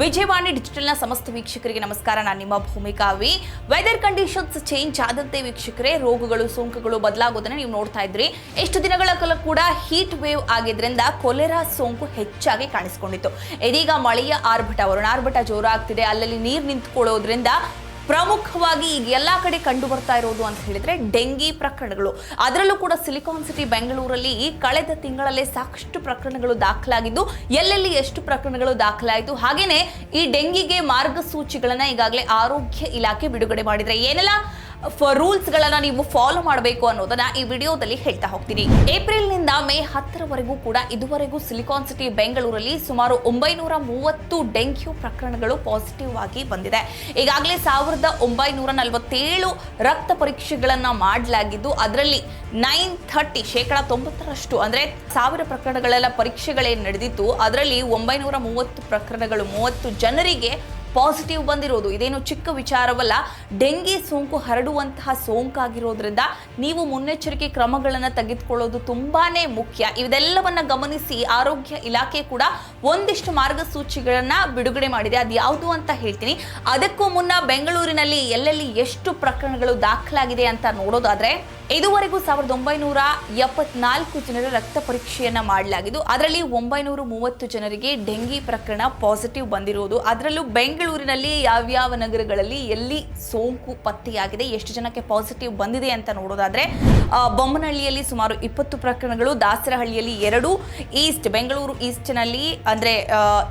ವಿಜಯವಾಣಿ ಡಿಜಿಟಲ್ನ ಸಮಸ್ತ ವೀಕ್ಷಕರಿಗೆ ನಮಸ್ಕಾರ. ನಾನು ನಿಮ್ಮ Bhoomika V weather conditions change ಆದಂತೆ ವೀಕ್ಷಕರೇ, ರೋಗಗಳು, ಸೋಂಕುಗಳು ಬದಲಾಗೋದನ್ನ ನೀವು ನೋಡ್ತಾ ಇದ್ರಿ. ಎಷ್ಟು ದಿನಗಳ ಕಾಲ ಕೂಡ ಹೀಟ್ ವೇವ್ ಆಗಿದ್ರಿಂದ ಕೊಲೆರಾ ಸೋಂಕು ಹೆಚ್ಚಾಗಿ ಕಾಣಿಸಿಕೊಂಡಿತ್ತು. ಇದೀಗ ಮಳೆಯ ಆರ್ಭಟ, ವರುಣಾರ್ಭಟ ಜೋರಾಗ್ತಿದೆ. ಅಲ್ಲಲ್ಲಿ ನೀರು ನಿಂತ್ಕೊಳ್ಳೋದ್ರಿಂದ ಪ್ರಮುಖವಾಗಿ ಈಗ ಎಲ್ಲ ಕಡೆ ಕಂಡು ಬರ್ತಾ ಇರೋದು ಅಂತ ಹೇಳಿದ್ರೆ ಡೆಂಗಿ ಪ್ರಕರಣಗಳು. ಅದರಲ್ಲೂ ಕೂಡ ಸಿಲಿಕಾನ್ ಸಿಟಿ ಬೆಂಗಳೂರಲ್ಲಿ ಈ ಕಳೆದ ತಿಂಗಳಲ್ಲೇ ಸಾಕಷ್ಟು ಪ್ರಕರಣಗಳು ದಾಖಲಾಗಿದ್ದು, ಎಲ್ಲೆಲ್ಲಿ ಎಷ್ಟು ಪ್ರಕರಣಗಳು ದಾಖಲಾಯಿತು, ಹಾಗೇನೆ ಈ ಡೆಂಗಿಗೆ ಮಾರ್ಗಸೂಚಿಗಳನ್ನ ಈಗಾಗಲೇ ಆರೋಗ್ಯ ಇಲಾಖೆ ಬಿಡುಗಡೆ ಮಾಡಿದ್ರೆ ಏನೆಲ್ಲ ರೂಲ್ಸ್ ಗಳನ್ನ ನೀವು ಫಾಲೋ ಮಾಡಬೇಕು ಅನ್ನೋದನ್ನ ಈ ವಿಡಿಯೋದಲ್ಲಿ ಹೇಳ್ತಾ ಹೋಗ್ತೀನಿ. ಏಪ್ರಿಲ್ನಿಂದ ಮೇ ಹತ್ತರವರೆಗೂ ಕೂಡ ಇದುವರೆಗೂ ಸಿಲಿಕಾನ್ ಸಿಟಿ ಬೆಂಗಳೂರಲ್ಲಿ ಸುಮಾರು ಒಂಬೈನೂರ ಮೂವತ್ತು ಡೆಂಗ್ಯೂ ಪ್ರಕರಣಗಳು ಪಾಸಿಟಿವ್ ಆಗಿ ಬಂದಿದೆ. ಈಗಾಗಲೇ ಸಾವಿರದ ಒಂಬೈನೂರ ನಲವತ್ತೇಳು ರಕ್ತ ಪರೀಕ್ಷೆಗಳನ್ನು ಮಾಡಲಾಗಿದ್ದು, ಅದರಲ್ಲಿ ನೈನ್ ಥರ್ಟಿ, ಶೇಕಡ ತೊಂಬತ್ತರಷ್ಟು ಅಂದ್ರೆ ಸಾವಿರ ಪ್ರಕರಣಗಳೆಲ್ಲ ಪರೀಕ್ಷೆಗಳೇನು ನಡೆದಿತ್ತು. ಅದರಲ್ಲಿ ಒಂಬೈನೂರ ಮೂವತ್ತು ಪ್ರಕರಣಗಳು ಮೂವತ್ತು ಜನರಿಗೆ ಪಾಸಿಟಿವ್ ಬಂದಿರೋದು. ಇದೇನು ಚಿಕ್ಕ ವಿಚಾರವಲ್ಲ. ಡೆಂಗಿ ಸೋಂಕು ಹರಡುವಂತಹ ಸೋಂಕಾಗಿರೋದ್ರಿಂದ ನೀವು ಮುನ್ನೆಚ್ಚರಿಕೆ ಕ್ರಮಗಳನ್ನು ತೆಗೆದುಕೊಳ್ಳೋದು ತುಂಬಾನೇ ಮುಖ್ಯ. ಇದೆಲ್ಲವನ್ನ ಗಮನಿಸಿ ಆರೋಗ್ಯ ಇಲಾಖೆ ಕೂಡ ಒಂದಿಷ್ಟು ಮಾರ್ಗಸೂಚಿಗಳನ್ನ ಬಿಡುಗಡೆ ಮಾಡಿದೆ. ಅದು ಯಾವುದು ಅಂತ ಹೇಳ್ತೀನಿ. ಅದಕ್ಕೂ ಮುನ್ನ ಬೆಂಗಳೂರಿನಲ್ಲಿ ಎಲ್ಲೆಲ್ಲಿ ಎಷ್ಟು ಪ್ರಕರಣಗಳು ದಾಖಲಾಗಿದೆ ಅಂತ ನೋಡೋದಾದ್ರೆ ಇದುವರೆಗೂ ಸಾವಿರದ ಒಂಬೈನೂರ ಎಪ್ಪತ್ನಾಲ್ಕು ಜನರ ರಕ್ತ ಪರೀಕ್ಷೆಯನ್ನ ಮಾಡಲಾಗಿದ್ದು, ಅದರಲ್ಲಿ ಒಂಬೈನೂರ ಮೂವತ್ತು ಜನರಿಗೆ ಡೆಂಗಿ ಪ್ರಕರಣ ಪಾಸಿಟಿವ್ ಬಂದಿರುವುದು ಅದರಲ್ಲೂ ಬೆಂಗಳೂರಿನಲ್ಲಿ ಯಾವ್ಯಾವ ನಗರಗಳಲ್ಲಿ ಎಲ್ಲಿ ಸೋಂಕು ಪತ್ತೆಯಾಗಿದೆ, ಎಷ್ಟು ಜನಕ್ಕೆ ಪಾಸಿಟಿವ್ ಬಂದಿದೆ ಅಂತ ನೋಡೋದಾದ್ರೆ ಬೊಮ್ಮನಹಳ್ಳಿಯಲ್ಲಿ ಸುಮಾರು ಇಪ್ಪತ್ತು ಪ್ರಕರಣಗಳು, ದಾಸರಹಳ್ಳಿಯಲ್ಲಿ ಎರಡು, ಈಸ್ಟ್, ಬೆಂಗಳೂರು ಈಸ್ಟ್ನಲ್ಲಿ ಅಂದರೆ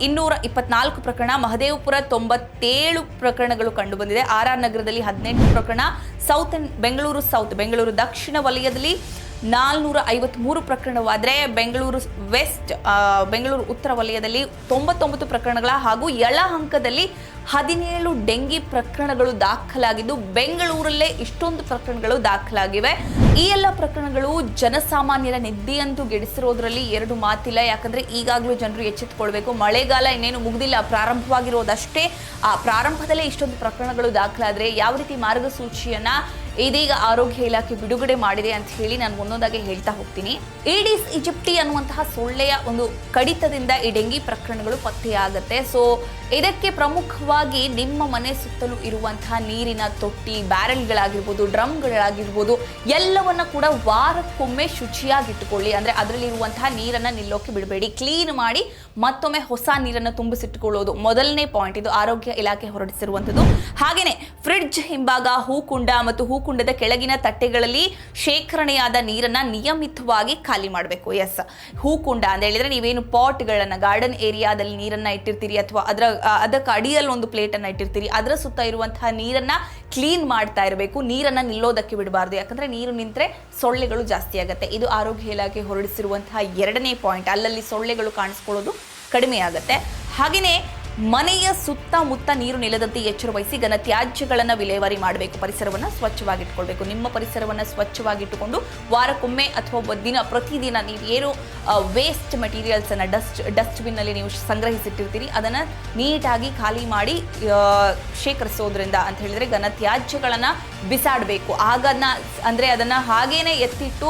ಇನ್ನೂರ ಇಪ್ಪತ್ನಾಲ್ಕು ಪ್ರಕರಣ, ಮಹದೇವಪುರ ತೊಂಬತ್ತೇಳು ಪ್ರಕರಣಗಳು ಕಂಡುಬಂದಿದೆ ಆರ್ ಆರ್ ನಗರದಲ್ಲಿ ಹದಿನೆಂಟು ಪ್ರಕರಣ ಸೌತ್ ಬೆಂಗಳೂರು ಸೌತ್, ಬೆಂಗಳೂರು ದಕ್ಷಿಣ ವಲಯದಲ್ಲಿ ನಾಲ್ನೂರ ಐವತ್ಮೂರು ಪ್ರಕರಣವಾದರೆ ಬೆಂಗಳೂರು ವೆಸ್ಟ್ ಬೆಂಗಳೂರು ಉತ್ತರ ವಲಯದಲ್ಲಿ ತೊಂಬತ್ತೊಂಬತ್ತು ಪ್ರಕರಣಗಳ ಹಾಗೂ ಯಳಹಂಕದಲ್ಲಿ ಹದಿನೇಳು ಡೆಂಗಿ ಪ್ರಕರಣಗಳು ದಾಖಲಾಗಿದ್ದು, ಬೆಂಗಳೂರಲ್ಲೇ ಇಷ್ಟೊಂದು ಪ್ರಕರಣಗಳು ದಾಖಲಾಗಿವೆ. ಈ ಎಲ್ಲ ಪ್ರಕರಣಗಳು ಜನಸಾಮಾನ್ಯರ ನಿದ್ದೆಯಂತೂ ಗೆಡಿಸಿರೋದ್ರಲ್ಲಿ ಎರಡು ಮಾತಿಲ್ಲ. ಯಾಕಂದ್ರೆ ಈಗಾಗಲೂ ಜನರು ಎಚ್ಚೆತ್ತುಕೊಳ್ಬೇಕು. ಮಳೆಗಾಲ ಇನ್ನೇನು ಮುಗಿದಿಲ್ಲ, ಪ್ರಾರಂಭವಾಗಿರೋದಷ್ಟೇ. ಆ ಪ್ರಾರಂಭದಲ್ಲೇ ಇಷ್ಟೊಂದು ಪ್ರಕರಣಗಳು ದಾಖಲಾದ್ರೆ ಯಾವ ರೀತಿ ಮಾರ್ಗಸೂಚಿಯನ್ನ ಇದೀಗ ಆರೋಗ್ಯ ಇಲಾಖೆ ಬಿಡುಗಡೆ ಮಾಡಿದೆ ಅಂತ ಹೇಳಿ ನಾನು ಒಂದೊಂದಾಗಿ ಹೇಳ್ತಾ ಹೋಗ್ತೀನಿ. ಈಡಿಸ್ ಇಜಿಪ್ಟಿ ಅನ್ನುವಂತಹ ಸೊಳ್ಳೆಯ ಒಂದು ಕಡಿತದಿಂದ ಈ ಡೆಂಗಿ ಪ್ರಕರಣಗಳು ಪತ್ತೆಯಾಗುತ್ತೆ. ಸೊ ಇದಕ್ಕೆ ಪ್ರಮುಖವಾಗಿ ನಿಮ್ಮ ಮನೆ ಸುತ್ತಲೂ ಇರುವಂತಹ ನೀರಿನ ತೊಟ್ಟಿ, ಬ್ಯಾರೆಲ್ಗಳಾಗಿರ್ಬೋದು, ಡ್ರಮ್ಗಳಾಗಿರ್ಬೋದು, ಎಲ್ಲವನ್ನ ಕೂಡ ವಾರಕ್ಕೊಮ್ಮೆ ಶುಚಿಯಾಗಿಟ್ಟುಕೊಳ್ಳಿ. ಅಂದ್ರೆ ಅದರಲ್ಲಿರುವಂತಹ ನೀರನ್ನ ನಿಲ್ಲೋಕೆ ಬಿಡಬೇಡಿ. ಕ್ಲೀನ್ ಮಾಡಿ ಮತ್ತೊಮ್ಮೆ ಹೊಸ ನೀರನ್ನು ತುಂಬಿಸಿಟ್ಟುಕೊಳ್ಳೋದು ಮೊದಲನೇ ಪಾಯಿಂಟ್ ಇದು ಆರೋಗ್ಯ ಇಲಾಖೆ ಹೊರಡಿಸಿರುವಂಥದ್ದು. ಹಾಗೇನೆ ಫ್ರಿಡ್ಜ್ ಹಿಂಭಾಗ, ಹೂಕುಂಡ ಮತ್ತು ಹೂಕುಂಡದ ಕೆಳಗಿನ ತಟ್ಟೆಗಳಲ್ಲಿ ಶೇಖರಣೆಯಾದ ನೀರನ್ನ ನಿಯಮಿತವಾಗಿ ಖಾಲಿ ಮಾಡಬೇಕು. ಎಸ್ ಹೂಕುಂಡ ಅಂತ ಹೇಳಿದ್ರೆ ನೀವೇನು ಪಾಟ್ಗಳನ್ನ, ಗಾರ್ಡನ್ ಏರಿಯಾದಲ್ಲಿ ನೀರನ್ನ ಇಟ್ಟಿರ್ತೀರಿ ಅಥವಾ ಅದರ ಅದಕ್ಕೆ ಅಡಿಯಲ್ಲಿ ಒಂದು ಪ್ಲೇಟ್ ಅನ್ನ ಇಟ್ಟಿರ್ತೀರಿ. ಅದರ ಸುತ್ತ ಇರುವಂತಹ ನೀರನ್ನ ಕ್ಲೀನ್ ಮಾಡ್ತಾ ಇರಬೇಕು. ನೀರನ್ನ ನಿಲ್ಲೋದಕ್ಕೆ ಬಿಡಬಾರ್ದು. ಯಾಕಂದ್ರೆ ನೀರು ನಿಂತರೆ ಸೊಳ್ಳೆಗಳು ಜಾಸ್ತಿ ಆಗುತ್ತೆ. ಇದು ಆರೋಗ್ಯ ಇಲಾಖೆ ಹೊರಡಿಸಿರುವಂತಹ ಎರಡನೇ ಪಾಯಿಂಟ್. ಅಲ್ಲಲ್ಲಿ ಸೊಳ್ಳೆಗಳು ಕಾಣಿಸ್ಕೊಳ್ಳೋದು ಕಡಿಮೆ ಆಗುತ್ತೆ. ಹಾಗೆಯೇ ಮನೆಯ ಸುತ್ತಮುತ್ತ ನೀರು ನಿಲ್ಲದಂತೆ ಎಚ್ಚರ ವಹಿಸಿ ಘನ ತ್ಯಾಜ್ಯಗಳನ್ನು ವಿಲೇವಾರಿ ಮಾಡಬೇಕು. ಪರಿಸರವನ್ನು ಸ್ವಚ್ಛವಾಗಿಟ್ಕೊಳ್ಬೇಕು. ನಿಮ್ಮ ಪರಿಸರವನ್ನು ಸ್ವಚ್ಛವಾಗಿಟ್ಟುಕೊಂಡು ವಾರಕ್ಕೊಮ್ಮೆ ಅಥವಾ ದಿನ ಪ್ರತಿದಿನ ನೀವು ಏನು ವೇಸ್ಟ್ ಮೆಟೀರಿಯಲ್ಸನ್ನು ಡಸ್ಟ್ ಡಸ್ಟ್ಬಿನ್ನಲ್ಲಿ ನೀವು ಸಂಗ್ರಹಿಸಿಟ್ಟಿರ್ತೀರಿ, ಅದನ್ನು ನೀಟಾಗಿ ಖಾಲಿ ಮಾಡಿ ಶೇಖರಿಸೋದ್ರಿಂದ ಅಂತ ಹೇಳಿದರೆ ಘನ ತ್ಯಾಜ್ಯಗಳನ್ನು ಬಿಸಾಡಬೇಕು. ಆಗನ್ನ ಅಂದರೆ ಅದನ್ನು ಹಾಗೇನೆ ಎತ್ತಿಟ್ಟು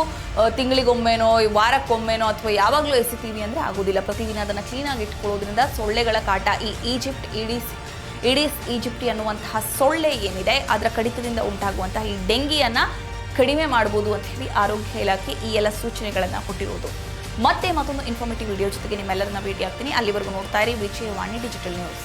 ತಿಂಗಳಿಗೊಮ್ಮೆನೋ ವಾರಕ್ಕೊಮ್ಮೆನೋ ಅಥವಾ ಯಾವಾಗಲೂ ಎಸಿತೀವಿ ಅಂದರೆ ಆಗೋದಿಲ್ಲ. ಪ್ರತಿದಿನ ಅದನ್ನು ಕ್ಲೀನಾಗಿ ಇಟ್ಕೊಳ್ಳೋದ್ರಿಂದ ಸೊಳ್ಳೆಗಳ ಕಾಟ, ಈ ಈಜಿಪ್ಟ್ ಇಡೀಸ್ ಇಡೀಸ್ ಈಜಿಪ್ಟಿ ಅನ್ನುವಂತಹ ಸೊಳ್ಳೆ ಏನಿದೆ, ಅದರ ಕಡಿತದಿಂದ ಉಂಟಾಗುವಂತಹ ಈ ಡೆಂಗಿಯನ್ನು ಕಡಿಮೆ ಮಾಡ್ಬೋದು ಅಂತ ಹೇಳಿ ಆರೋಗ್ಯ ಇಲಾಖೆ ಈ ಎಲ್ಲ ಸೂಚನೆಗಳನ್ನು ಕೊಟ್ಟಿರೋದು. ಮತ್ತೆ ಮತ್ತೊಂದು ಇನ್ಫಾರ್ಮೇಟಿವ್ ವಿಡಿಯೋ ಜೊತೆಗೆ ನಿಮ್ಮೆಲ್ಲರನ್ನ ಭೇಟಿ ಆಗ್ತೀನಿ ಅಲ್ಲಿವರೆಗೂ ನೋಡ್ತಾ ಇರಿ. Vijayavani digital news